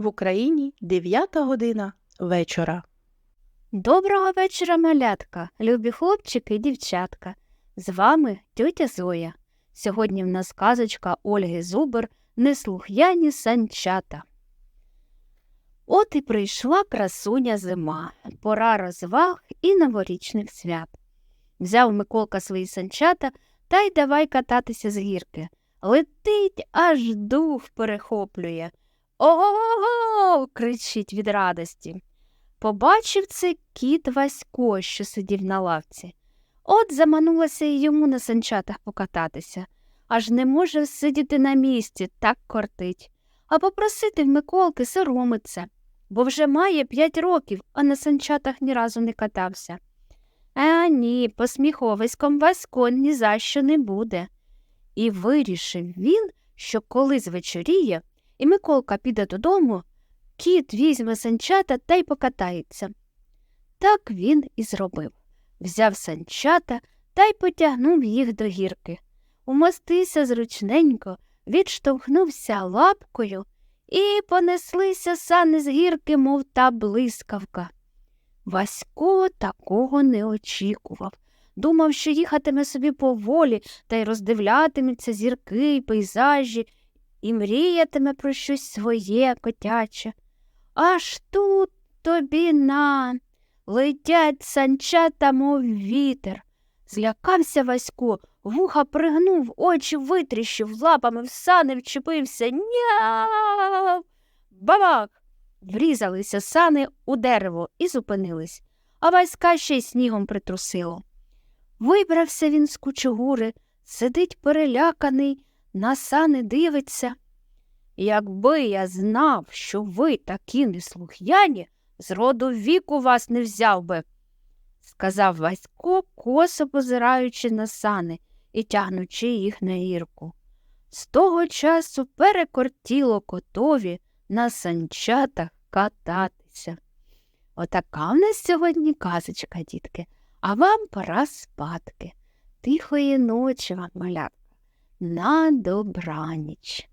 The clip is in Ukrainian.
В Україні 9 година вечора. Доброго вечора, малятка, любі хлопчики і дівчатка. З вами тьотя Зоя. Сьогодні в нас казочка Ольги Зубер Неслухняні санчата. От і прийшла красуня зима, пора розваг і новорічних свят. Взяв Миколка свої санчата та й давай кататися з гірки. Летить, аж дух перехоплює. Ого! кричить від радості. Побачив це кіт Васько, що сидів на лавці. От заманулося й йому на санчатах покататися, аж не може сидіти на місці, так кортить. А попросити в Миколки соромиться, бо вже має п'ять років, а на санчатах ні разу не катався. А ні, посміховиськом Васько ні за що не буде. І вирішив він, що коли звечоріє, і Миколка піде додому, Кіт візьме санчата та й покатається. Так він і зробив. Взяв санчата та й потягнув їх до гірки. Умостився зручненько, відштовхнувся лапкою і понеслися сани з гірки, мов та блискавка. Васько такого не очікував. Думав, що їхатиме собі поволі та й роздивлятиметься зірки й пейзажі, і мріятиме про щось своє котяче. Аж тут тобі на. Летять санчата, мов вітер. Злякався Васько, вуха пригнув, очі витріщив, лапами в сани вчепився. Няв. Бабак! Врізалися сани у дерево і зупинились, а Васька ще й снігом притрусило. Вибрався він з кучугури, сидить переляканий, на сани дивиться. Якби я знав, що ви такі неслухняні, з роду віку вас не взяв би, сказав Васько, косо позираючи на сани і тягнучи їх на гірку. З того часу перекортіло котові на санчатах кататися. Отака в нас сьогодні казочка, дітки, а вам пора спадки. Тихої ночі вам, малятка, на добраніч.